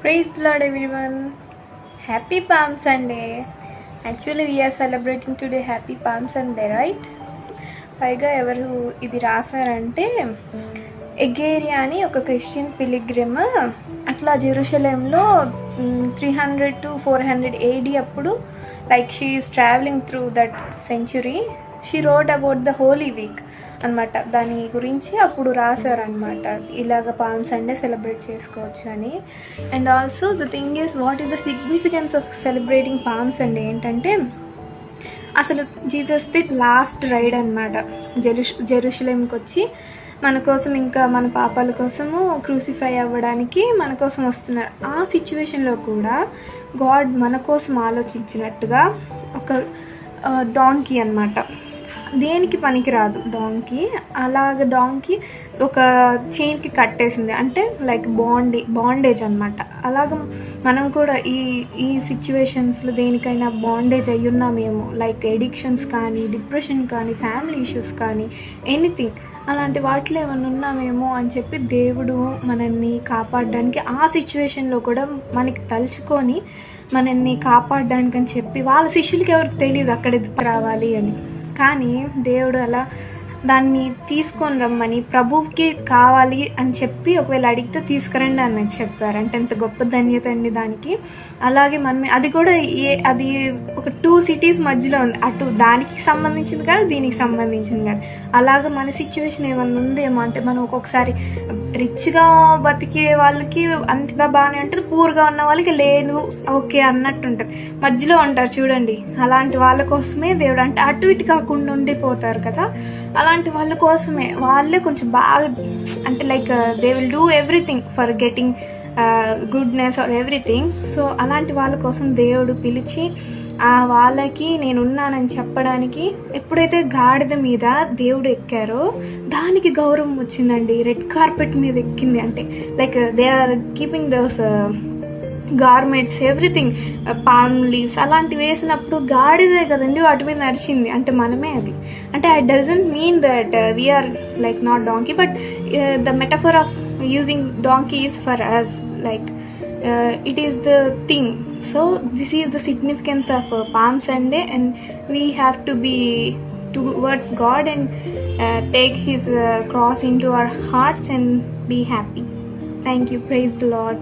Praise Lord everyone happy Palm Sunday actually we are celebrating today happy Palm Sunday right పైగా ఎవరు ఇది రాశారంటే ఎగేరియా అని ఒక క్రిస్టియన్ పిలిగ్రిమ్ అట్లా జెరూషలేంలో three hundred to four hundred AD అప్పుడు like she is travelling through that century she wrote about the Holy Week అనమాట దాని గురించి అప్పుడు రాశారనమాట ఇలాగ పామ్ సండే సెలబ్రేట్ చేసుకోవచ్చు అని. And also the thing is what is the significance of celebrating Palm Sunday ఏంటంటే అసలు జీసస్ది లాస్ట్ రైడ్ అనమాట జెరు జెరూషలేంకి వచ్చి మన కోసం ఇంకా మన పాపాల కోసము క్రూసిఫై అవ్వడానికి మన కోసం వస్తున్నారు. ఆ సిచ్యువేషన్లో కూడా గాడ్ మన కోసం ఆలోచించినట్టుగా ఒక డాంకీ అన్నమాట. దేనికి పనికిరాదు డాంకి అలాగ డాంకి ఒక చైన్కి కట్టేసింది. అంటే లైక్ బాండే బాండేజ్ అనమాట అలాగ మనం కూడా ఈ ఈ సిచ్యువేషన్స్లో దేనికైనా బాండేజ్ అయి ఉన్నామేమో లైక్ ఎడిక్షన్స్ కానీ డిప్రెషన్ కానీ ఫ్యామిలీ ఇష్యూస్ కానీ ఎనీథింగ్ అలాంటి వాటిలో ఏమైనా ఉన్నామేమో అని చెప్పి దేవుడు మనల్ని కాపాడడానికి ఆ సిచ్యువేషన్లో కూడా మనకి తలుచుకొని మనల్ని కాపాడడానికి అని చెప్పి వాళ్ళ శిష్యులకి ఎవరికి తెలియదు అక్కడ రావాలి అని. కానీ దేవుడు అలా దాన్ని తీసుకొని రమ్మని ప్రభువుకి కావాలి అని చెప్పి ఒకవేళ అడిగితే తీసుకురండి అని చెప్పారు. అంటే ఎంత గొప్ప ధన్యత అండి దానికి. అలాగే మనం అది కూడా ఏ అది ఒక టూ సిటీస్ మధ్యలో ఉంది. అటు దానికి సంబంధించింది కాదు దీనికి సంబంధించింది కాదు. అలాగే మన సిచ్యువేషన్ ఏమన్నా ఉందేమో అంటే మనం ఒక్కొక్కసారి రిచ్గా బతికే వాళ్ళకి అంత బాగానే ఉంటుంది పూర్గా ఉన్న వాళ్ళకి లేదు ఓకే అన్నట్టు ఉంటుంది. మధ్యలో ఉంటారు చూడండి అలాంటి వాళ్ళ కోసమే దేవుడు అంటే అటు ఇటు కాకుండా ఉండిపోతారు కదా. అలా అలాంటి వాళ్ళ కోసమే. వాళ్ళే కొంచెం బాగా అంటే like they will do everything for getting goodness or everything so అలాంటి వాళ్ళ కోసం దేవుడు పిలిచి ఆ వాళ్ళకి నేను ఉన్నానని చెప్పడానికి ఎప్పుడైతే గాడిద మీద దేవుడు ఎక్కారో దానికి గౌరవం వచ్చిందండి. రెడ్ కార్పెట్ మీద ఎక్కింది. అంటే like they are keeping those garments everything palm leaves అలాంటివి వేసినప్పుడు గాడిదే కదండి వాటి మీద నడిచింది అంటే మనమే అది అంటే I doesn't mean that we're like not donkey but the metaphor of using donkey is for us like it is the thing so this is the significance of uh, palm sunday and we have to be towards god and uh, take his uh, cross into our hearts and be happy thank you praise the lord